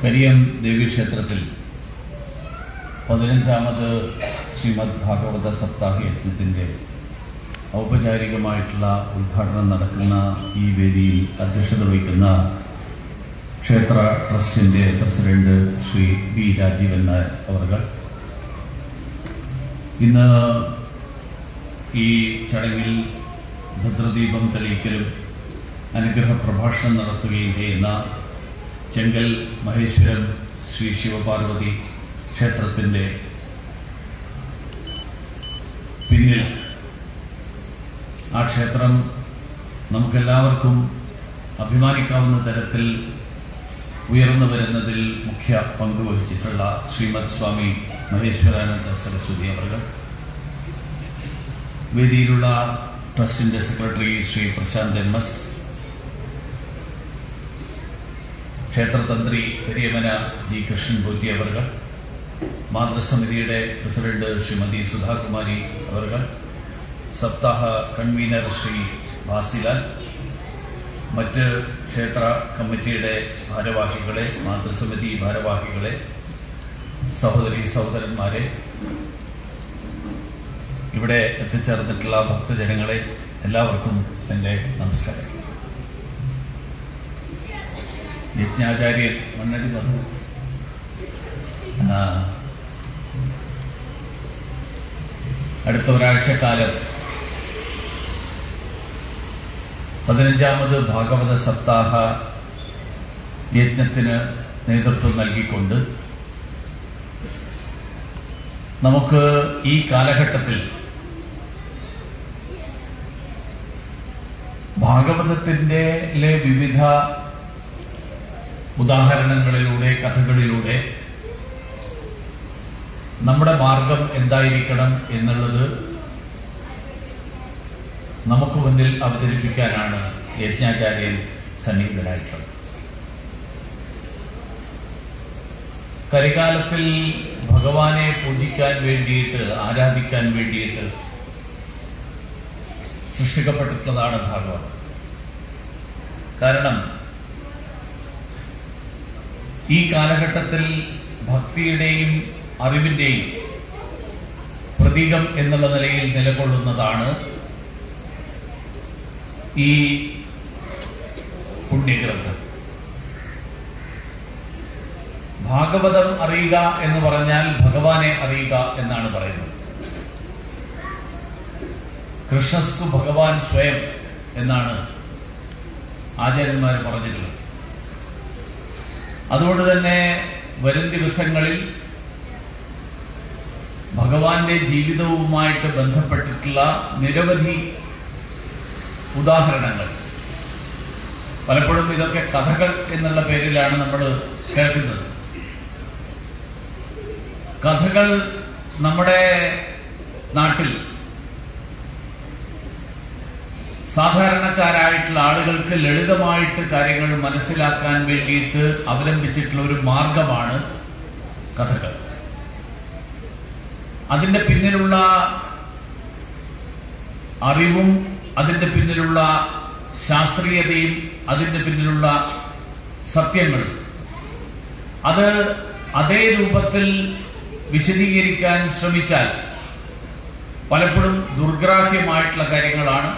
കരിയം ദേവീക്ഷേത്രത്തിൽ പതിനഞ്ചാമത് ശ്രീമദ് ഭാഗവത സപ്താഹ യജ്ഞത്തിന്റെ ഔപചാരികമായിട്ടുള്ള ഉദ്ഘാടനം നടക്കുന്ന ഈ വേദിയിൽ അധ്യക്ഷത വഹിക്കുന്ന ക്ഷേത്ര ട്രസ്റ്റിന്റെ പ്രസിഡന്റ് ശ്രീ ബി രാജീവൻ നായർ അവർ ഇന്ന് ഈ ചടങ്ങിൽ ഭദ്രദീപം തെളിയിക്കലും അനുഗ്രഹ പ്രഭാഷണം നടത്തുകയും ചെയ്യുന്ന ചെങ്കൽ മഹേശ്വരം ശ്രീ ശിവപാർവതി ക്ഷേത്രത്തിന്റെ പിന്നിൽ. ആ ക്ഷേത്രം നമുക്കെല്ലാവർക്കും അഭിമാനിക്കാവുന്ന തരത്തിൽ ഉയർന്നു വരുന്നതിൽ മുഖ്യ പങ്കുവഹിച്ചിട്ടുള്ള ശ്രീമദ് സ്വാമി മഹേശ്വരാനന്ദ സരസ്വതി അവർ വേദിയിലുള്ള ട്രസ്റ്റിന്റെ secretary Shri Prashanth M S. ക്ഷേത്രതന്ത്രി Periyamana G. Krishnan Potti അവർ മാതൃസമിതിയുടെ പ്രസിഡന്റ് ശ്രീമതി സുധാകുമാരി അവർ സപ്താഹ കൺവീനർ ശ്രീ ഭാസിലാൽ മറ്റ് ക്ഷേത്ര കമ്മിറ്റിയുടെ ഭാരവാഹികളെ മാതൃസമിതി ഭാരവാഹികളെ സഹോദരി സഹോദരന്മാരെ ഇവിടെ എത്തിച്ചേർന്നിട്ടുള്ള ഭക്തജനങ്ങളെ എല്ലാവർക്കും എന്റെ നമസ്കാരം. യജ്ഞാചാര്യൻ മണ്ണടി പറഞ്ഞു. അടുത്ത ഒരാഴ്ചക്കാലം പതിനഞ്ചാമത് ഭാഗവത സപ്താഹ യജ്ഞത്തിന് നേതൃത്വം നൽകിക്കൊണ്ട് നമുക്ക് ഈ കാലഘട്ടത്തിൽ ഭാഗവതത്തിന്റെ വിവിധ ഉദാഹരണങ്ങളിലൂടെ കഥകളിലൂടെ നമ്മുടെ മാർഗം എന്തായിരിക്കണം എന്നുള്ളത് നമുക്ക് മുന്നിൽ അവതരിപ്പിക്കാനാണ് യജ്ഞാചാര്യൻ സന്നിഹിതനായിട്ടുള്ളത്. കരികാലത്തിൽ ഭഗവാനെ പൂജിക്കാൻ വേണ്ടിയിട്ട് ആരാധിക്കാൻ വേണ്ടിയിട്ട് സൃഷ്ടിക്കപ്പെട്ടിട്ടുള്ളതാണ് ഭാഗവതം. കാരണം ഈ കാലഘട്ടത്തിൽ ഭക്തിയുടെയും അറിവിന്റെയും പ്രതീകം എന്നുള്ള നിലയിൽ നിലകൊള്ളുന്നതാണ് ഈ പുണ്യഗ്രന്ഥം. ഭാഗവതം അറിയുക എന്ന് പറഞ്ഞാൽ ഭഗവാനെ അറിയുക എന്നാണ് പറയുന്നത്. കൃഷ്ണസ്തു ഭഗവാൻ സ്വയം എന്നാണ് ആചാര്യന്മാർ പറഞ്ഞിട്ടുള്ളത്. അതുകൊണ്ട് തന്നെ വരും ദിവസങ്ങളിൽ ഭഗവാന്റെ ജീവിതവുമായിട്ട് ബന്ധപ്പെട്ടിട്ടുള്ള നിരവധി ഉദാഹരണങ്ങൾ. പലപ്പോഴും ഇതൊക്കെ കഥകൾ എന്നുള്ള പേരിലാണ് നമ്മൾ കേൾക്കുന്നത്. കഥകൾ നമ്മുടെ നാട്ടിൽ സാധാരണക്കാരായിട്ടുള്ള ആളുകൾക്ക് ലളിതമായിട്ട് കാര്യങ്ങൾ മനസ്സിലാക്കാൻ വേണ്ടിയിട്ട് അവലംബിച്ചിട്ടുള്ള ഒരു മാർഗമാണ് കഥകൾ. അതിന്റെ പിന്നിലുള്ള അറിവും അതിന്റെ പിന്നിലുള്ള ശാസ്ത്രീയതയും അതിന്റെ പിന്നിലുള്ള സത്യങ്ങളും. അത് അതേ രൂപത്തിൽ വിശദീകരിക്കാൻ ശ്രമിച്ചാൽ പലപ്പോഴും ദുർഗ്രാഹ്യമായിട്ടുള്ള കാര്യങ്ങളാണ്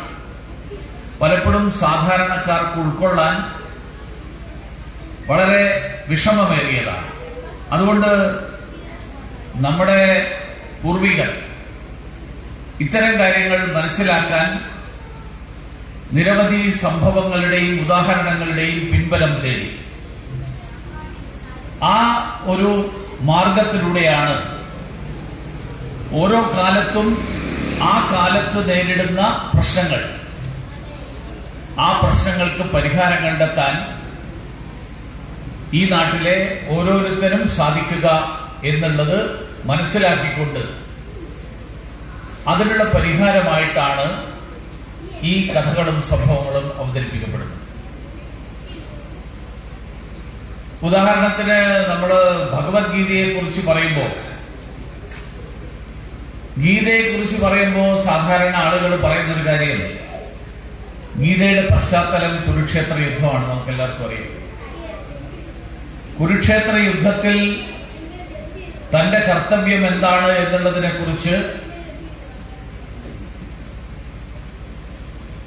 പലപ്പോഴും സാധാരണക്കാർക്ക് ഉൾക്കൊള്ളാൻ വളരെ വിഷമമേറിയതാണ്. അതുകൊണ്ട് നമ്മുടെ പൂർവികർ ഇത്തരം കാര്യങ്ങൾ മനസ്സിലാക്കാൻ നിരവധി സംഭവങ്ങളുടെയും ഉദാഹരണങ്ങളുടെയും പിൻബലം തേടി. ആ ഒരു മാർഗത്തിലൂടെയാണ് ഓരോ കാലത്തും ആ കാലത്ത് നേരിടുന്ന പ്രശ്നങ്ങൾ. ആ പ്രശ്നങ്ങൾക്ക് പരിഹാരം കണ്ടെത്താൻ ഈ നാട്ടിലെ ഓരോരുത്തരും സാധിക്കുക എന്നുള്ളത് മനസ്സിലാക്കിക്കൊണ്ട് അതിനുള്ള പരിഹാരമായിട്ടാണ് ഈ കഥകളും സംഭവങ്ങളും അവതരിപ്പിക്കപ്പെടുന്നത്. ഉദാഹരണത്തിന് നമ്മൾ ഭഗവത്ഗീതയെ കുറിച്ച് പറയുമ്പോൾ ഗീതയെ കുറിച്ച് പറയുമ്പോൾ സാധാരണ ആളുകൾ പറയുന്നൊരു കാര്യം ഗീതയുടെ പശ്ചാത്തലം കുരുക്ഷേത്ര യുദ്ധമാണ്. നമുക്ക് എല്ലാവർക്കും അറിയാം. കുരുക്ഷേത്ര യുദ്ധത്തിൽ തന്റെ കർത്തവ്യം എന്താണ് എന്നുള്ളതിനെ കുറിച്ച്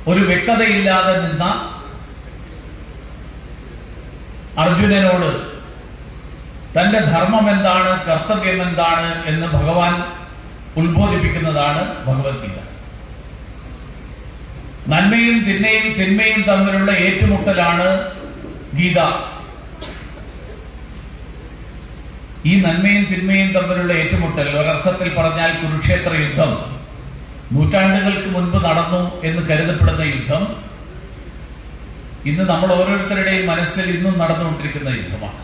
ഒരു വ്യക്തതയില്ലാതെ നിന്ന അർജുനനോട് തന്റെ ധർമ്മം എന്താണ് കർത്തവ്യം എന്താണ് എന്ന് ഭഗവാൻ ഉത്ബോധിപ്പിക്കുന്നതാണ് ഭഗവത്ഗീത. നന്മയും തിന്മയും തിന്മയും തമ്മിലുള്ള ഏറ്റുമുട്ടലാണ് ഗീത. ഈ നന്മയും തിന്മയും തമ്മിലുള്ള ഏറ്റുമുട്ടൽ ഒരർത്ഥത്തിൽ പറഞ്ഞാൽ കുരുക്ഷേത്ര യുദ്ധം. നൂറ്റാണ്ടുകൾക്ക് മുൻപ് നടന്നു എന്ന് കരുതപ്പെടുന്ന യുദ്ധം. ഇന്ന് നമ്മൾ ഓരോരുത്തരുടെയും മനസ്സിൽ ഇന്നും നടന്നുകൊണ്ടിരിക്കുന്ന യുദ്ധമാണ്.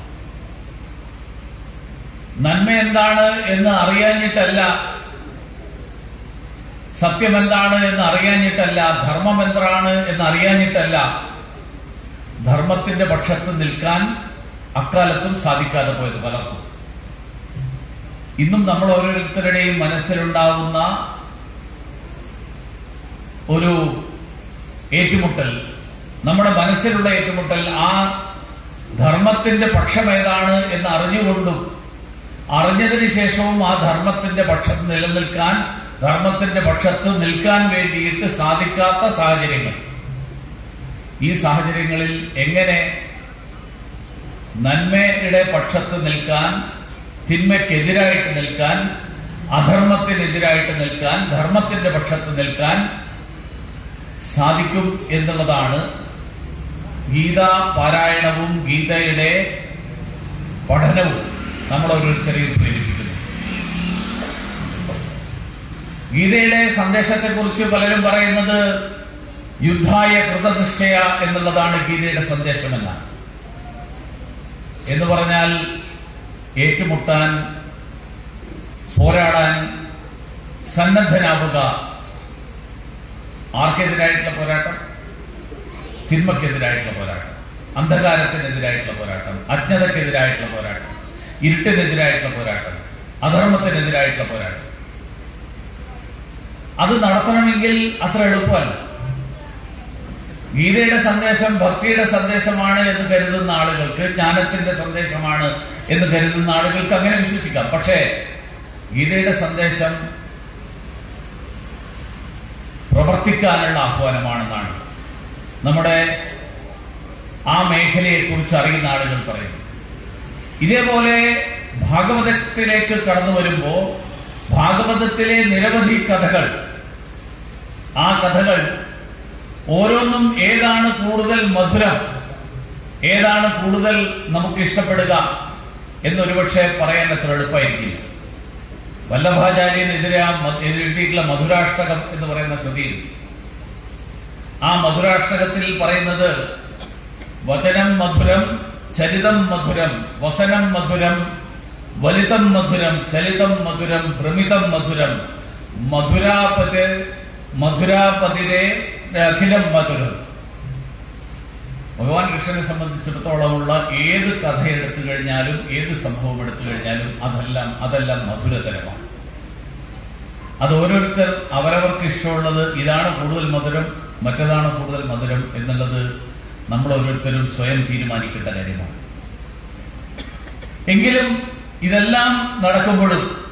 നന്മ എന്താണ് എന്ന് അറിയാഞ്ഞിട്ടല്ല സത്യം എന്താണ് എന്ന് അറിയാഞ്ഞിട്ടല്ല ധർമ്മം എന്താണ് എന്ന് അറിയാഞ്ഞിട്ടല്ല ധർമ്മത്തിന്റെ പക്ഷത്ത് നിൽക്കാൻ അക്കാലത്തും സാധിക്കാതെ പോയത് പലർക്കും. ഇന്നും നമ്മൾ ഓരോരുത്തരുടെയും മനസ്സിലുണ്ടാവുന്ന ഒരു ഏറ്റുമുട്ടൽ നമ്മുടെ മനസ്സിലുള്ള ഏറ്റുമുട്ടൽ ആ ധർമ്മത്തിന്റെ പക്ഷം ഏതാണ് എന്ന് അറിഞ്ഞുകൊണ്ടും അറിഞ്ഞതിന് ശേഷവും ആ ധർമ്മത്തിന്റെ പക്ഷം നിലനിൽക്കാൻ ധർമ്മത്തിന്റെ പക്ഷത്ത് നിൽക്കാൻ വേണ്ടിയിട്ട് സാധിക്കാത്ത സാഹചര്യങ്ങൾ. ഈ സാഹചര്യങ്ങളിൽ എങ്ങനെ നന്മയുടെ പക്ഷത്ത് നിൽക്കാൻ തിന്മയ്ക്കെതിരായിട്ട് നിൽക്കാൻ അധർമ്മത്തിനെതിരായിട്ട് നിൽക്കാൻ ധർമ്മത്തിന്റെ പക്ഷത്ത് നിൽക്കാൻ സാധിക്കും എന്നുള്ളതാണ് ഗീതാ പാരായണവും ഗീതയുടെ പഠനവും. നമ്മൾ ഓരോരുത്തരെയും ഗീതയുടെ സന്ദേശത്തെക്കുറിച്ച് പലരും പറയുന്നത് യുദ്ധായ കൃതനിശ്ചയ എന്നുള്ളതാണ് ഗീതയുടെ സന്ദേശമെന്നാണ് എന്ന് പറഞ്ഞാൽ ഏറ്റുമുട്ടാൻ പോരാടാൻ സന്നദ്ധനാവുക. ആർക്കെതിരായിട്ടുള്ള പോരാട്ടം? തിന്മക്കെതിരായിട്ടുള്ള പോരാട്ടം. അന്ധകാരത്തിനെതിരായിട്ടുള്ള പോരാട്ടം. അജ്ഞതക്കെതിരായിട്ടുള്ള പോരാട്ടം. ഇരുട്ടിനെതിരായിട്ടുള്ള പോരാട്ടം. അധർമ്മത്തിനെതിരായിട്ടുള്ള പോരാട്ടം. അത് നടത്തണമെങ്കിൽ അത്ര എളുപ്പമല്ല. ഗീതയുടെ സന്ദേശം ഭക്തിയുടെ സന്ദേശമാണ് എന്ന് കരുതുന്ന ആളുകൾക്ക് ജ്ഞാനത്തിന്റെ സന്ദേശമാണ് എന്ന് കരുതുന്ന ആളുകൾക്ക് അങ്ങനെ വിശ്വസിക്കാം. പക്ഷേ ഗീതയുടെ സന്ദേശം പ്രവർത്തിക്കാനുള്ള ആഹ്വാനമാണെന്നാണ്. നമ്മുടെ ആ മേഖലയെ കുറിച്ച് അറിയുന്ന ആളുകൾ പറയുന്നു. ഇതേപോലെ ഭാഗവതത്തിലേക്ക് കടന്നു വരുമ്പോ ഭാഗവതത്തിലെ നിരവധി കഥകൾ ആ കഥകൾ ഓരോന്നും ഏതാണ് കൂടുതൽ മധുരം? ഏതാണ് കൂടുതൽ നമുക്ക് ഇഷ്ടപ്പെടുക? എന്നൊരുപക്ഷെ പറയാൻ അത്ര എളുപ്പമായിരിക്കില്ല. വല്ലഭാചാര്യനെതിരെ ആ എഴുതിയിട്ടുള്ള മധുരാഷ്ടകം എന്ന് പറയുന്ന കൃതിയിൽ ആ മധുരാഷ്ടകത്തിൽ പറയുന്നത് വചനം മധുരം ചരിതം മധുരം വസനം മധുരം വലിതം മധുരം ചലിതം മധുരം ഭ്രമിതം മധുരം മധുരാപതി മധുരാപതിരെ അഖിലം മധുരം. ഭഗവാൻ കൃഷ്ണനെ സംബന്ധിച്ചിടത്തോളമുള്ള ഏത് കഥ എടുത്തു കഴിഞ്ഞാലും ഏത് സംഭവം എടുത്തു കഴിഞ്ഞാലും അതെല്ലാം അതെല്ലാം മധുരതരമാണ്. അത് ഓരോരുത്തർ അവരവർക്ക് ഇഷ്ടമുള്ളത് ഇതാണ് കൂടുതൽ മധുരം മറ്റതാണ് കൂടുതൽ മധുരം എന്നുള്ളത് നമ്മൾ ഓരോരുത്തരും സ്വയം തീരുമാനിക്കേണ്ട കാര്യമാണ്. എങ്കിലും ഇതെല്ലാം നടക്കുമ്പോഴും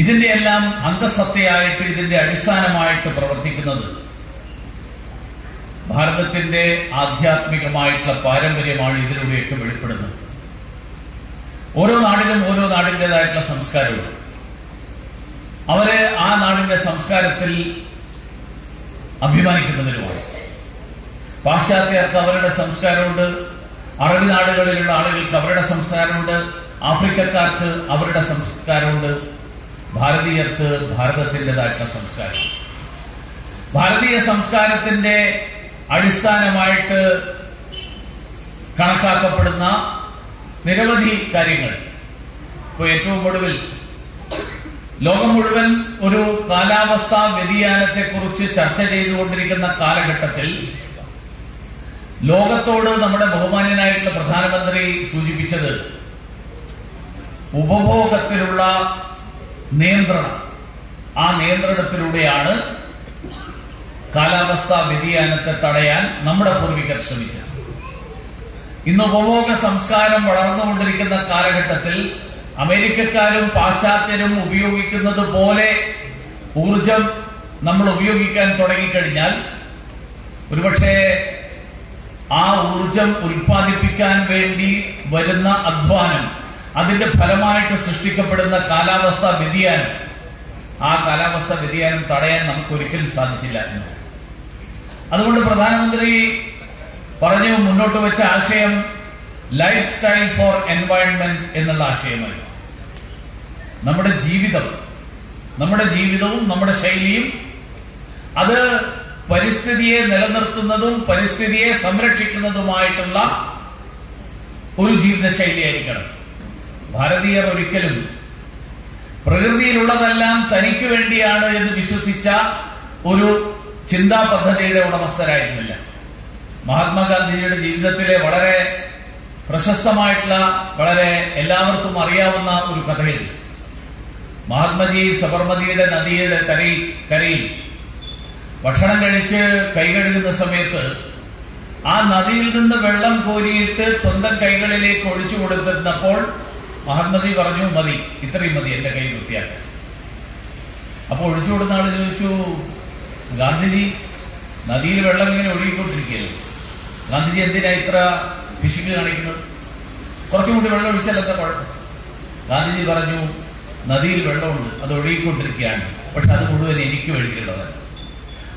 ഇതിന്റെ എല്ലാം അന്തസത്തയായിട്ട് ഇതിന്റെ അടിസ്ഥാനമായിട്ട് പ്രവർത്തിക്കുന്നത് ഭാരതത്തിന്റെ ആധ്യാത്മികമായിട്ടുള്ള പാരമ്പര്യമാണ് ഇതിലൂടെയൊക്കെ വെളിപ്പെടുന്നത്. ഓരോ നാടിനും ഓരോ നാടിന്റെതായിട്ടുള്ള സംസ്കാരമുണ്ട്. അവരെ ആ നാടിന്റെ സംസ്കാരത്തിൽ അഭിമാനിക്കുന്നതിനുമാണ്. പാശ്ചാത്യർക്ക് അവരുടെ സംസ്കാരമുണ്ട്. അറബി നാടുകളിലുള്ള ആളുകൾക്ക് അവരുടെ സംസ്കാരമുണ്ട്. ആഫ്രിക്കക്കാർക്ക് അവരുടെ സംസ്കാരമുണ്ട്. ഭാരതീയർക്ക് ഭാരതത്തിന്റെതായിട്ടുള്ള സംസ്കാരം. ഭാരതീയ സംസ്കാരത്തിന്റെ അടിസ്ഥാനമായിട്ട് കണക്കാക്കപ്പെടുന്ന നിരവധി കാര്യങ്ങൾ. ഇപ്പോൾ ഏറ്റവും ഒടുവിൽ ലോകം മുഴുവൻ ഒരു കാലാവസ്ഥാ വ്യതിയാനത്തെക്കുറിച്ച് ചർച്ച ചെയ്തുകൊണ്ടിരിക്കുന്ന കാലഘട്ടത്തിൽ ലോകത്തോട് നമ്മുടെ ബഹുമാന്യനായിട്ടുള്ള പ്രധാനമന്ത്രി സൂചിപ്പിച്ചത് ഉപഭോഗത്തിലുള്ള നിയന്ത്രണം. ആ നിയന്ത്രണത്തിലൂടെയാണ് കാലാവസ്ഥാ വ്യതിയാനത്തെ തടയാൻ നമ്മുടെ പൂർവികർ ശ്രമിച്ചത്. ഇന്ന് ഉപഭോഗ സംസ്കാരം വളർന്നുകൊണ്ടിരിക്കുന്ന കാലഘട്ടത്തിൽ അമേരിക്കക്കാരും പാശ്ചാത്യരും ഉപയോഗിക്കുന്നത് പോലെ ഊർജം നമ്മൾ ഉപയോഗിക്കാൻ തുടങ്ങിക്കഴിഞ്ഞാൽ ഒരുപക്ഷെ ആ ഊർജം ഉൽപ്പാദിപ്പിക്കാൻ വേണ്ടി വരുന്ന അധ്വാനം അതിന്റെ ഫലമായിട്ട് സൃഷ്ടിക്കപ്പെടുന്ന കാലാവസ്ഥ വ്യതിയാനം. ആ കാലാവസ്ഥ വ്യതിയാനം തടയാൻ നമുക്ക് ഒരിക്കലും സാധിച്ചില്ല എന്ന് അതുകൊണ്ട് പ്രധാനമന്ത്രി പറഞ്ഞു മുന്നോട്ട് വെച്ച ആശയം ലൈഫ് സ്റ്റൈൽ ഫോർ എൻവയൺമെന്റ് എന്നുള്ള ആശയമായി. നമ്മുടെ ജീവിതം നമ്മുടെ ജീവിതവും നമ്മുടെ ശൈലിയും അത് പരിസ്ഥിതിയെ നിലനിർത്തുന്നതും പരിസ്ഥിതിയെ സംരക്ഷിക്കുന്നതുമായിട്ടുള്ള ഒരു ജീവിതശൈലിയായിരിക്കണം. ഭാരതീയർ ഒരിക്കലും പ്രകൃതിയിലുള്ളതെല്ലാം തനിക്ക് വേണ്ടിയാണ് എന്ന് വിശ്വസിച്ച ഒരു ചിന്താ പദ്ധതിയുടെ ഉടമസ്ഥരായിരുന്നില്ല. മഹാത്മാഗാന്ധിജിയുടെ ജീവിതത്തിലെ വളരെ പ്രശസ്തമായിട്ടുള്ള വളരെ എല്ലാവർക്കും അറിയാവുന്ന ഒരു കഥയിൽ മഹാത്മജി സബർമതിയുടെ നദിയുടെ കരി കരയിൽ ഭക്ഷണം കഴിച്ച് കൈകഴുകുന്ന സമയത്ത് ആ നദിയിൽ നിന്ന് വെള്ളം കോരിയിട്ട് സ്വന്തം കൈകളിലേക്ക് ഒഴിച്ചു കൊടുക്കുന്നപ്പോൾ മഹാത്മജി പറഞ്ഞു മതി. ഇത്രയും മതി എന്റെ കയ്യിൽ വൃത്തിയാക്കാൻ. അപ്പോൾ ഒഴിച്ചു കൊടുത്ത ആൾ ചോദിച്ചു ഗാന്ധിജി നദിയിൽ വെള്ളം ഇങ്ങനെ ഒഴുകിക്കൊണ്ടിരിക്കുകയല്ലേ? ഗാന്ധിജി എന്തിനാ ഇത്ര പിശുക്ക് കാണിക്കുന്നത്? കുറച്ചും കൂടി വെള്ളം ഒഴിച്ചാലൊക്കെ കുഴപ്പം? ഗാന്ധിജി പറഞ്ഞു നദിയിൽ വെള്ളമുണ്ട്. അത് ഒഴുകിക്കൊണ്ടിരിക്കുകയാണ്. പക്ഷെ അത് മുഴുവൻ എനിക്ക് വേണ്ടിയുള്ളതല്ല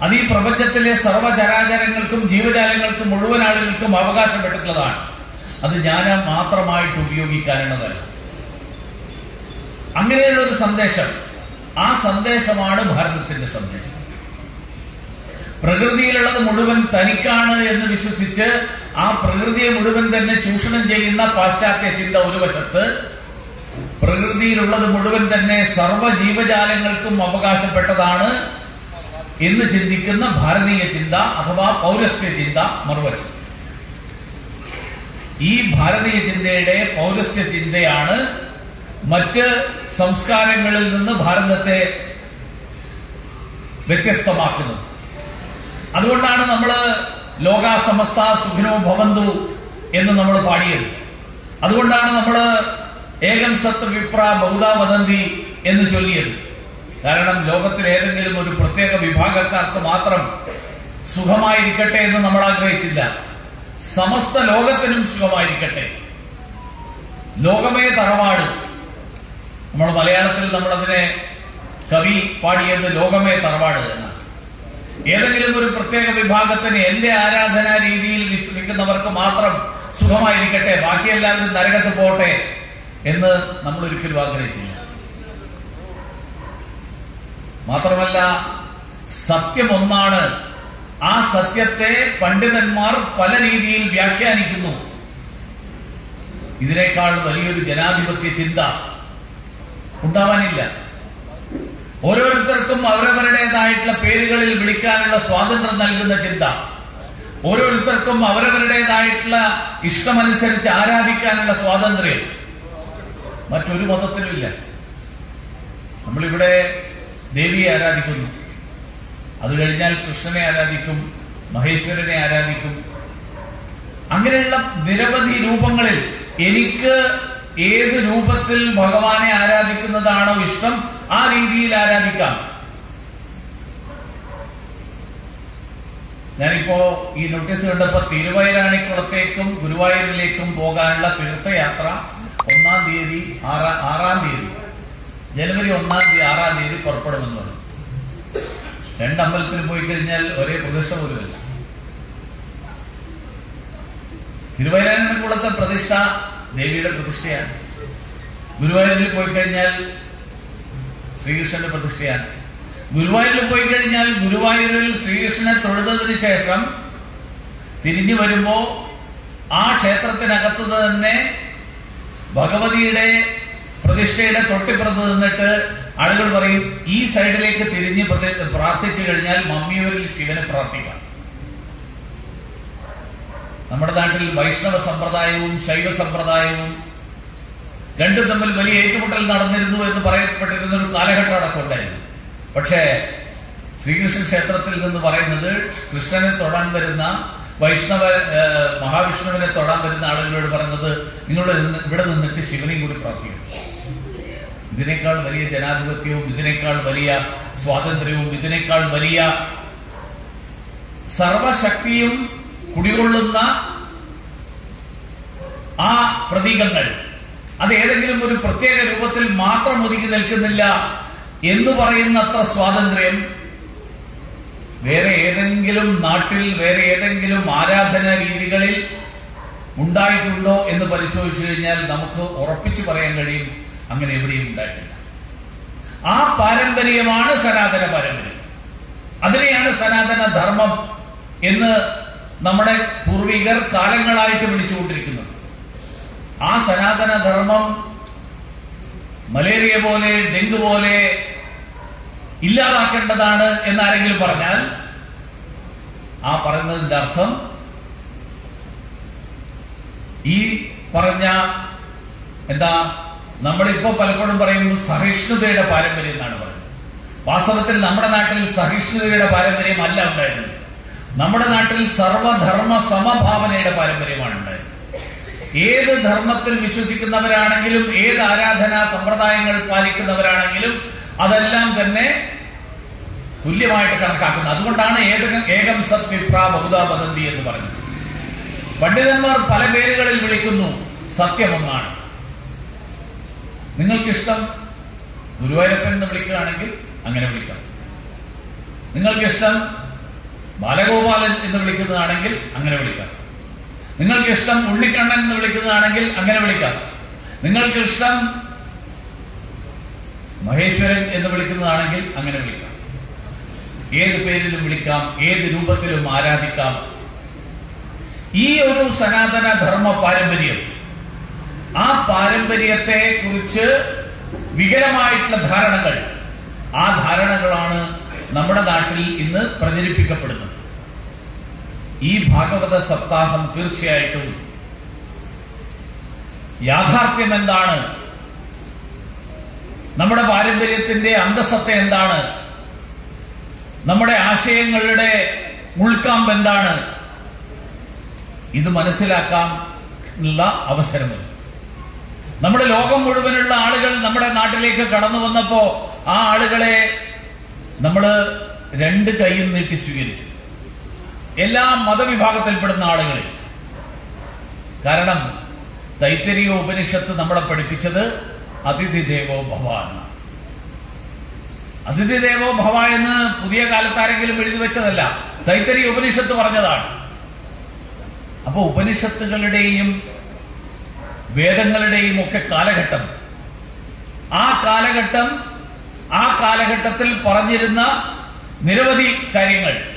അത് ഈ പ്രപഞ്ചത്തിലെ സർവചരാചരങ്ങൾക്കും ജീവജാലങ്ങൾക്കും മുഴുവൻ ആളുകൾക്കും അവകാശപ്പെട്ടിട്ടുള്ളതാണ്. അത് ഞാൻ മാത്രമായിട്ട് ഉപയോഗിക്കാനുള്ളതല്ല. അങ്ങനെയുള്ള ഒരു സന്ദേശം. ആ സന്ദേശമാണ് ഭാരതത്തിന്റെ സന്ദേശം. പ്രകൃതിയിലുള്ളത് മുഴുവൻ തനിക്കാണ് എന്ന് വിശ്വസിച്ച് ആ പ്രകൃതിയെ മുഴുവൻ തന്നെ ചൂഷണം ചെയ്യുന്ന പാശ്ചാത്യ ചിന്ത ഒരു വശത്ത് പ്രകൃതിയിലുള്ളത് മുഴുവൻ തന്നെ സർവ ജീവജാലങ്ങൾക്കും അവകാശപ്പെട്ടതാണ് എന്ന് ചിന്തിക്കുന്ന ഭാരതീയ ചിന്ത അഥവാ പൗരസ്ത്യ ചിന്ത മറുവശം ഈ ഭാരതീയ ചിന്തയുടെ പൗരസ്ത്യ ചിന്തയാണ് മറ്റ് സംസ്കാരങ്ങളിൽ നിന്ന് ഭാരതത്തെ വ്യത്യസ്തമാക്കുന്നത്. അതുകൊണ്ടാണ് നമ്മൾ ലോക സമസ്ത സുഖിനോ ഭവന്തു എന്ന് നമ്മൾ പാടിയത്. അതുകൊണ്ടാണ് നമ്മൾ ഏകം സത്ത് വിപ്ര വദന്തി എന്ന് ചൊല്ലിയത്. കാരണം ലോകത്തിൽ ഏതെങ്കിലും ഒരു പ്രത്യേക വിഭാഗക്കാർക്ക് മാത്രം സുഖമായിരിക്കട്ടെ എന്ന് നമ്മൾ ആഗ്രഹിച്ചില്ല. സമസ്ത ലോകത്തിനും സുഖമായിരിക്കട്ടെ. ലോകമേ തറവാട്. നമ്മൾ മലയാളത്തിൽ നമ്മളതിനെ കവി പാടിയത് ലോകമേ തറവാട് എന്നാണ്. ഏതെങ്കിലും ഒരു പ്രത്യേക വിഭാഗത്തിന് എന്റെ ആരാധനാ രീതിയിൽ വിശ്വസിക്കുന്നവർക്ക് മാത്രം സുഖമായിരിക്കട്ടെ ബാക്കിയെല്ലാവരും നരകത്ത് പോട്ടെ എന്ന് നമ്മൾ ഒരിക്കലും ആഗ്രഹിച്ചില്ല. മാത്രമല്ല സത്യം ഒന്നാണ്. ആ സത്യത്തെ പണ്ഡിതന്മാർ പല രീതിയിൽ വ്യാഖ്യാനിക്കുന്നു. ഇതിനേക്കാൾ വലിയൊരു ജനാധിപത്യ ചിന്ത ഉണ്ടാവാനില്ല. ഓരോരുത്തർക്കും അവരവരുടേതായിട്ടുള്ള പേരുകളിൽ വിളിക്കാനുള്ള സ്വാതന്ത്ര്യം നൽകുന്ന ചിന്ത. ഓരോരുത്തർക്കും അവരവരുടേതായിട്ടുള്ള ഇഷ്ടമനുസരിച്ച് ആരാധിക്കാനുള്ള സ്വാതന്ത്ര്യം. മറ്റൊരു മതത്തിലുമില്ല നമ്മളിവിടെ ദേവിയെ ആരാധിക്കുന്നു. അത് കഴിഞ്ഞാൽ കൃഷ്ണനെ ആരാധിക്കും മഹേശ്വരനെ ആരാധിക്കും. അങ്ങനെയുള്ള നിരവധി രൂപങ്ങളിൽ എനിക്ക് ഏത് രൂപത്തിൽ ഭഗവാനെ ആരാധിക്കുന്നതാണോ ഇഷ്ടം ആ രീതിയിൽ ആരാധിക്കാം. ഞാനിപ്പോ ഈ നോട്ടീസ് കണ്ടപ്പോ തിരുവൈരാണിക്കുളത്തേക്കും ഗുരുവായൂരിലേക്കും പോകാനുള്ള തീർത്ഥയാത്ര ഒന്നാം തീയതി ആറാം തീയതി. ജനുവരി ഒന്നാം തീയതി ആറാം തീയതി പുറപ്പെടുമെന്ന് പറഞ്ഞു രണ്ടമ്പലത്തിൽ പോയി കഴിഞ്ഞാൽ ഒരേ പ്രദേശം പോലുമില്ല. തിരുവൈരാണിക്കുളത്തെ പ്രതിഷ്ഠ ദേവിയുടെ പ്രതിഷ്ഠയാണ്. ഗുരുവായൂരിൽ പോയി കഴിഞ്ഞാൽ ശ്രീകൃഷ്ണന്റെ പ്രതിഷ്ഠയാണ്. ഗുരുവായൂരിൽ പോയി കഴിഞ്ഞാൽ ഗുരുവായൂരിൽ ശ്രീകൃഷ്ണനെ തൊഴുതതിന് ശേഷം തിരിഞ്ഞു വരുമ്പോ ആ ക്ഷേത്രത്തിനകത്ത് തന്നെ ഭഗവതിയുടെ പ്രതിഷ്ഠയുടെ തൊട്ടിപ്പുറത്ത് നിന്നിട്ട് ആളുകൾ പറയും ഈ സൈഡിലേക്ക് തിരിഞ്ഞ് പ്രാർത്ഥിച്ചു കഴിഞ്ഞാൽ മമ്മിയൂരിൽ ശിവനെ പ്രാർത്ഥിക്കാം. നമ്മുടെ നാട്ടിൽ വൈഷ്ണവ സമ്പ്രദായവും ശൈവ സമ്പ്രദായവും രണ്ടും തമ്മിൽ വലിയ ഏറ്റുമുട്ടൽ നടന്നിരുന്നു എന്ന് പറയപ്പെട്ടിരുന്ന ഒരു കാലഘട്ടം അടക്കം ഉണ്ടായിരുന്നു. പക്ഷേ ശ്രീകൃഷ്ണ ക്ഷേത്രത്തിൽ നിന്ന് പറയുന്നത് കൃഷ്ണനെ തൊടാൻ വരുന്ന വൈഷ്ണവ മഹാവിഷ്ണുവിനെ തൊടാൻ വരുന്ന ആളുകളോട് പറഞ്ഞത് നിങ്ങൾ ഇവിടെ നിന്നിട്ട് ശിവനെയും കൂടി പ്രാർത്ഥിക്കണം. ഇതിനേക്കാൾ വലിയ ജനാധിപത്യവും ഇതിനേക്കാൾ വലിയ സ്വാതന്ത്ര്യവും ഇതിനേക്കാൾ വലിയ സർവശക്തിയും കുടികൊള്ളുന്ന ആ പ്രതീകങ്ങൾ. അത് ഏതെങ്കിലും ഒരു പ്രത്യേക രൂപത്തിൽ മാത്രം ഒതുങ്ങി നിൽക്കുന്നില്ല എന്ന് പറയുന്നത്ര സ്വാതന്ത്ര്യം വേറെ ഏതെങ്കിലും നാട്ടിൽ വേറെ ഏതെങ്കിലും ആരാധന രീതികളിൽ ഉണ്ടായിട്ടുണ്ടോ എന്ന് പരിശോധിച്ചു കഴിഞ്ഞാൽ നമുക്ക് ഉറപ്പിച്ചു പറയാൻ കഴിയും അങ്ങനെ എവിടെയും ഉണ്ടായിട്ടില്ല. ആ പാരമ്പര്യമാണ് സനാതന പാരമ്പര്യം. അതിനെയാണ് സനാതന ധർമ്മം എന്ന് നമ്മുടെ പൂർവികർ കാലങ്ങളായിട്ട് വിളിച്ചുകൊണ്ടിരിക്കുന്നത്. ആ സനാതന ധർമ്മം മലേറിയ പോലെ ഡെങ്കു പോലെ ഇല്ലാതാക്കേണ്ടതാണ് എന്നാരെങ്കിലും പറഞ്ഞാൽ ആ പറയുന്നതിന്റെ അർത്ഥം ഈ പറഞ്ഞ എന്താ നമ്മളിപ്പോ പലപ്പോഴും പറയുന്നു സഹിഷ്ണുതയുടെ പാരമ്പര്യം എന്നാണ് പറയുന്നത്. വാസ്തവത്തിൽ നമ്മുടെ നാട്ടിൽ സഹിഷ്ണുതയുടെ പാരമ്പര്യം അല്ല ഉണ്ടായിരുന്നത്. നമ്മുടെ നാട്ടിൽ സർവധർമ്മ സമഭാവനയുടെ പാരമ്പര്യമാണ് ഉണ്ടായത്. ഏത് ധർമ്മത്തിൽ വിശ്വസിക്കുന്നവരാണെങ്കിലും ഏത് ആരാധനാ സമ്പ്രദായങ്ങൾ പാലിക്കുന്നവരാണെങ്കിലും അതെല്ലാം തന്നെ തുല്യമായിട്ട് കണക്കാക്കുന്നത് അതുകൊണ്ടാണ് ഏകം ഏകം സത് വിപ്ര എന്ന് പറഞ്ഞത്. പണ്ഡിതന്മാർ പല പേരുകളിൽ വിളിക്കുന്നു സത്യമൊന്നാണ്. നിങ്ങൾക്കിഷ്ടം ഗുരുവായൂരപ്പൻ എന്ന് വിളിക്കുകയാണെങ്കിൽ അങ്ങനെ വിളിക്കാം. നിങ്ങൾക്കിഷ്ടം ബാലഗോപാലൻ എന്ന് വിളിക്കുന്നതാണെങ്കിൽ അങ്ങനെ വിളിക്കാം. നിങ്ങൾക്ക് ഇഷ്ടം ഉണ്ണിക്കണ്ണൻ എന്ന് വിളിക്കുന്നതാണെങ്കിൽ അങ്ങനെ വിളിക്കാം. നിങ്ങൾക്ക് ഇഷ്ടം മഹേശ്വരൻ എന്ന് വിളിക്കുന്നതാണെങ്കിൽ അങ്ങനെ വിളിക്കാം. ഏത് പേരിലും വിളിക്കാം ഏത് രൂപത്തിലും ആരാധിക്കാം. ഈ ഒരു സനാതന ധർമ്മ പാരമ്പര്യം ആ പാരമ്പര്യത്തെ കുറിച്ച് വികലമായിട്ടുള്ള ധാരണകൾ ആ ധാരണകളാണ് നമ്മുടെ നാട്ടിൽ ഇന്ന് പ്രചരിപ്പിക്കപ്പെടുന്നത്. ഈ ഭാഗവത സപ്താഹം തീർച്ചയായിട്ടും യാഥാർത്ഥ്യം എന്താണ്? നമ്മുടെ പാരമ്പര്യത്തിന്റെ അന്തസത്ത എന്താണ്? നമ്മുടെ ആശയങ്ങളുടെ ഉൾക്കാമ്പ് എന്താണ്? ഇത് മനസ്സിലാക്കാൻ ഉള്ള അവസരമുണ്ട്. നമ്മുടെ ലോകം മുഴുവനുള്ള ആളുകൾ നമ്മുടെ നാട്ടിലേക്ക് കടന്നു വന്നപ്പോ ആ ആളുകളെ നമ്മൾ രണ്ട് കൈയും നീട്ടി സ്വീകരിച്ചു. എല്ലാ മതവിഭാഗത്തിൽപ്പെടുന്ന ആളുകളെ കാരണം തൈത്തരീയ ഉപനിഷത്ത് നമ്മളെ പഠിപ്പിച്ചത് അതിഥി ദേവോ ഭവ എന്ന അതിഥി ദേവോ ഭവ എന്ന് പുതിയ കാലത്താരെങ്കിലും എഴുതി വെച്ചതല്ല. തൈത്തരീയ ഉപനിഷത്ത് പറഞ്ഞതാണ്. അപ്പൊ ഉപനിഷത്തുകളുടെയും വേദങ്ങളുടെയും ഒക്കെ കാലഘട്ടം. ആ കാലഘട്ടം ആ കാലഘട്ടത്തിൽ പറഞ്ഞിരുന്ന നിരവധി കാര്യങ്ങൾ.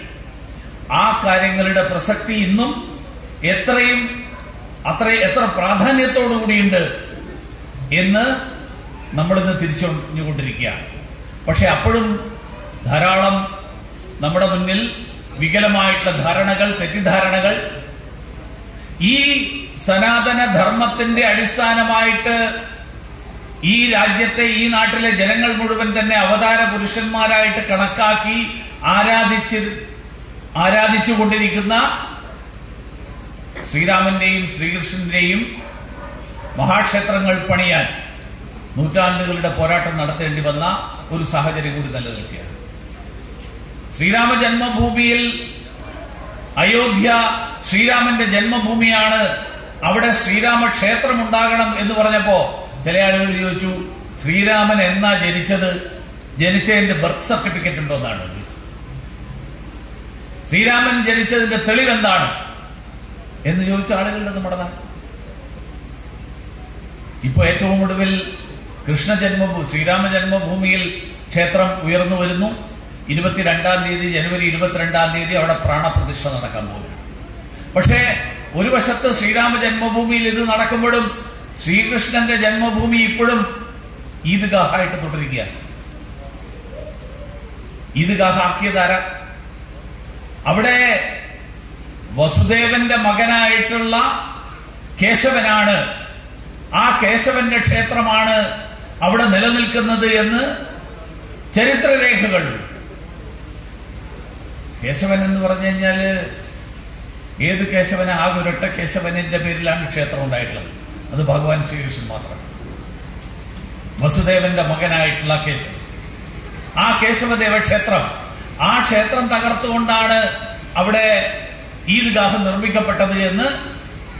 ആ കാര്യങ്ങളുടെ പ്രസക്തി ഇന്നും എത്രയും അത്ര എത്ര പ്രാധാന്യത്തോടു കൂടിയുണ്ട് എന്ന് നമ്മളിന്ന് തിരിച്ചറിഞ്ഞുകൊണ്ടിരിക്കുകയാണ്. പക്ഷെ അപ്പോഴും ധാരാളം നമ്മുടെ മുന്നിൽ വികലമായിട്ടുള്ള ധാരണകൾ തെറ്റിദ്ധാരണകൾ ഈ സനാതന ധർമ്മത്തിന്റെ അടിസ്ഥാനമായിട്ട് ഈ രാജ്യത്തെ ഈ നാട്ടിലെ ജനങ്ങൾ മുഴുവൻ തന്നെ അവതാര പുരുഷന്മാരായിട്ട് കണക്കാക്കി ആരാധിച്ച് ആരാധിച്ചുകൊണ്ടിരിക്കുന്ന ശ്രീരാമന്റെയും ശ്രീകൃഷ്ണന്റെയും മഹാക്ഷേത്രങ്ങൾ പണിയാൻ നൂറ്റാണ്ടുകളുടെ പോരാട്ടം നടത്തേണ്ടി വന്ന ഒരു സാഹചര്യം കൂടി നിലനിൽക്കുകയാണ്. ശ്രീരാമ ജന്മഭൂമിയിൽ അയോധ്യ ശ്രീരാമന്റെ ജന്മഭൂമിയാണ്. അവിടെ ശ്രീരാമ ക്ഷേത്രം ഉണ്ടാകണം എന്ന് പറഞ്ഞപ്പോ ചില ആളുകൾ ചോദിച്ചു ശ്രീരാമൻ എന്നാ ജനിച്ചത്? ജനിച്ചതിന്റെ ബർത്ത് സർട്ടിഫിക്കറ്റ് ഉണ്ടോ എന്നാണ് ശ്രീരാമൻ ജനിച്ചതിന്റെ തെളിവ് എന്താണ് എന്ന് ചോദിച്ച ആളുകളുടെ നമ്മുടെ നാട്ടിൽ ഇപ്പൊ ഏറ്റവും ഒടുവിൽ കൃഷ്ണ ജന്മഭൂ ശ്രീരാമ ജന്മഭൂമിയിൽ ക്ഷേത്രം ഉയർന്നു വരുന്നു. ഇരുപത്തിരണ്ടാം തീയതി ജനുവരി ഇരുപത്തിരണ്ടാം തീയതി അവിടെ പ്രാണപ്രതിഷ്ഠ നടക്കാൻ പോകുന്നു. പക്ഷേ ഒരു വശത്ത് ശ്രീരാമ ജന്മഭൂമിയിൽ ഇത് നടക്കുമ്പോഴും ശ്രീകൃഷ്ണന്റെ ജന്മഭൂമി ഇപ്പോഴും ഈദ്ഗാഹായിട്ട് തുടരുകയാണ്. ഈദ്ഗാഹാക്കിയതാര അവിടെ വസുദേവന്റെ മകനായിട്ടുള്ള കേശവനാണ്. ആ കേശവന്റെ ക്ഷേത്രമാണ് അവിടെ നിലനിൽക്കുന്നത് എന്ന് ചരിത്രരേഖകൾ. കേശവൻ എന്ന് പറഞ്ഞു കഴിഞ്ഞാൽ ഏത് കേശവന? ആ ഒരൊറ്റ കേശവനിന്റെ പേരിലാണ് ക്ഷേത്രം ഉണ്ടായിട്ടുള്ളത്. അത് ഭഗവാൻ ശ്രീകൃഷ്ണൻ മാത്രമാണ് വസുദേവന്റെ മകനായിട്ടുള്ള കേശവൻ. ആ കേശവദേവ ക്ഷേത്രം ആ ക്ഷേത്രം തകർത്തുകൊണ്ടാണ് അവിടെ ഈദ്ഗാഹ് നിർമ്മിക്കപ്പെട്ടത് എന്ന്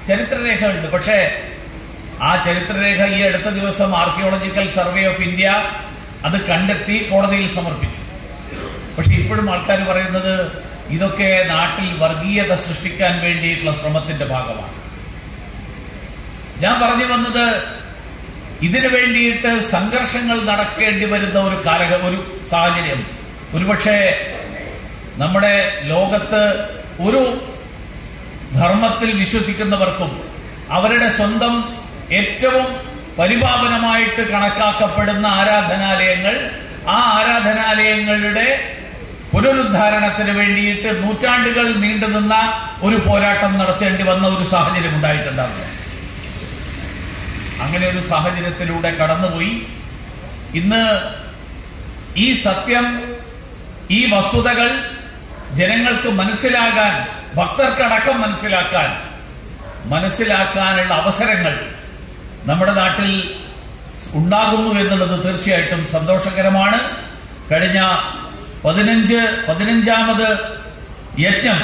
ചരിത്രരേഖകളുണ്ട്. പക്ഷേ ആ ചരിത്രരേഖ ഈ അടുത്ത ദിവസം ആർക്കിയോളജിക്കൽ സർവേ ഓഫ് ഇന്ത്യ അത് കണ്ടെത്തി കോടതിയിൽ സമർപ്പിച്ചു. പക്ഷെ ഇപ്പോഴും ആൾക്കാർ പറയുന്നത് ഇതൊക്കെ നാട്ടിൽ വർഗീയത സൃഷ്ടിക്കാൻ വേണ്ടിയിട്ടുള്ള ശ്രമത്തിന്റെ ഭാഗമാണ്. ഞാൻ പറഞ്ഞു വന്നത് ഇതിനു വേണ്ടിയിട്ട് സംഘർഷങ്ങൾ നടക്കേണ്ടി വരുന്ന ഒരു കാലഘ ഒരു സാഹചര്യം ഒരുപക്ഷെ നമ്മുടെ ലോകത്ത് ഒരു ധർമ്മത്തിൽ വിശ്വസിക്കുന്നവർക്കും അവരുടെ സ്വന്തം ഏറ്റവും പരിപാവനമായിട്ട് കണക്കാക്കപ്പെടുന്ന ആരാധനാലയങ്ങൾ ആ ആരാധനാലയങ്ങളുടെ പുനരുദ്ധാരണത്തിന് വേണ്ടിയിട്ട് നൂറ്റാണ്ടുകൾ നീണ്ടുനിന്ന ഒരു പോരാട്ടം നടത്തേണ്ടി വന്ന ഒരു സാഹചര്യം ഉണ്ടായിട്ടുണ്ടാവില്ല. അങ്ങനെ ഒരു സാഹചര്യത്തിലൂടെ കടന്നുപോയി. ഇന്ന് ഈ സത്യം ഈ വസ്തുതകൾ ജനങ്ങൾക്ക് മനസ്സിലാകാൻ ഭക്തർക്കടക്കം മനസ്സിലാക്കാൻ മനസ്സിലാക്കാനുള്ള അവസരങ്ങൾ നമ്മുടെ നാട്ടിൽ ഉണ്ടാകുന്നു എന്നുള്ളത് തീർച്ചയായിട്ടും സന്തോഷകരമാണ്. കഴിഞ്ഞ പതിനഞ്ച് പതിനഞ്ചാമത് യജ്ഞം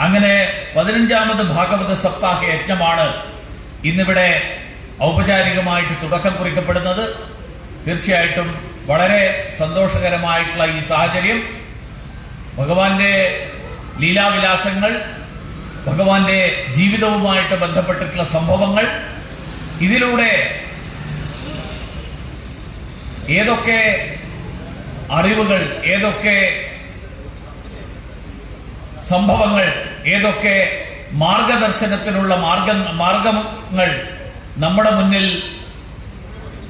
അങ്ങനെ പതിനഞ്ചാമത് ഭാഗവത സപ്താഹ യജ്ഞമാണ് ഇന്നിവിടെ ഔപചാരികമായിട്ട് തുടക്കം കുറിക്കപ്പെടുന്നത്. തീർച്ചയായിട്ടും വളരെ സന്തോഷകരമായിട്ടുള്ള ഈ സാഹചര്യം. ഭഗവാന്റെ ലീലാവിലാസങ്ങൾ ഭഗവാന്റെ ജീവിതവുമായിട്ട് ബന്ധപ്പെട്ടിട്ടുള്ള സംഭവങ്ങൾ ഇതിലൂടെ ഏതൊക്കെ അറിവുകൾ ഏതൊക്കെ സംഭവങ്ങൾ ഏതൊക്കെ മാർഗദർശനത്തിനുള്ള മാർഗ മാർഗങ്ങൾ നമ്മുടെ മുന്നിൽ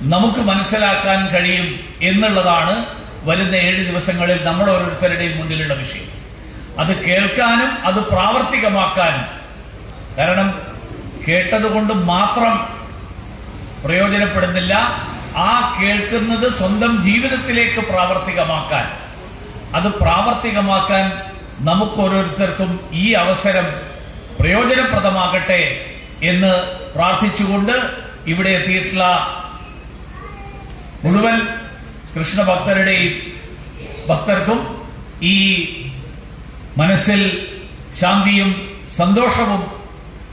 നമുക്ക് മനസ്സിലാക്കാൻ കഴിയും എന്നുള്ളതാണ് വരുന്ന ഏഴ് ദിവസങ്ങളിൽ നമ്മൾ ഓരോരുത്തരുടെയും മുന്നിലുള്ള വിഷയം. അത് കേൾക്കാനും അത് പ്രാവർത്തികമാക്കാനും. കാരണം കേട്ടതുകൊണ്ട് മാത്രം പ്രയോജനപ്പെടുന്നില്ല. ആ കേൾക്കുന്നത് സ്വന്തം ജീവിതത്തിലേക്ക് പ്രാവർത്തികമാക്കാൻ. അത് പ്രാവർത്തികമാക്കാൻ നമുക്ക് ഓരോരുത്തർക്കും ഈ അവസരം പ്രയോജനപ്രദമാകട്ടെ എന്ന് പ്രാർത്ഥിച്ചുകൊണ്ട് ഇവിടെ എത്തിയിട്ടുള്ള മുഴുവൻ കൃഷ്ണഭക്തരുടെയും ഭക്തർക്കും ഈ മനസ്സിൽ ശാന്തിയും സന്തോഷവും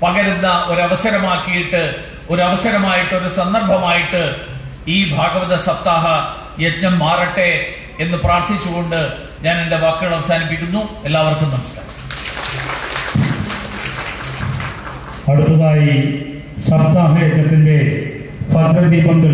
പകരുന്ന ഒരവസരമാക്കിയിട്ട് ഒരവസരമായിട്ട് ഒരു സന്ദർഭമായിട്ട് ഈ ഭാഗവത സപ്താഹ യജ്ഞം മാറട്ടെ എന്ന് പ്രാർത്ഥിച്ചുകൊണ്ട് ഞാൻ എന്റെ വാക്കുകൾ അവസാനിപ്പിക്കുന്നു. എല്ലാവർക്കും നമസ്കാരം. അടുത്തതായി സപ്താഹ യജ്ഞത്തിന്റെ ഭദ്രദീപം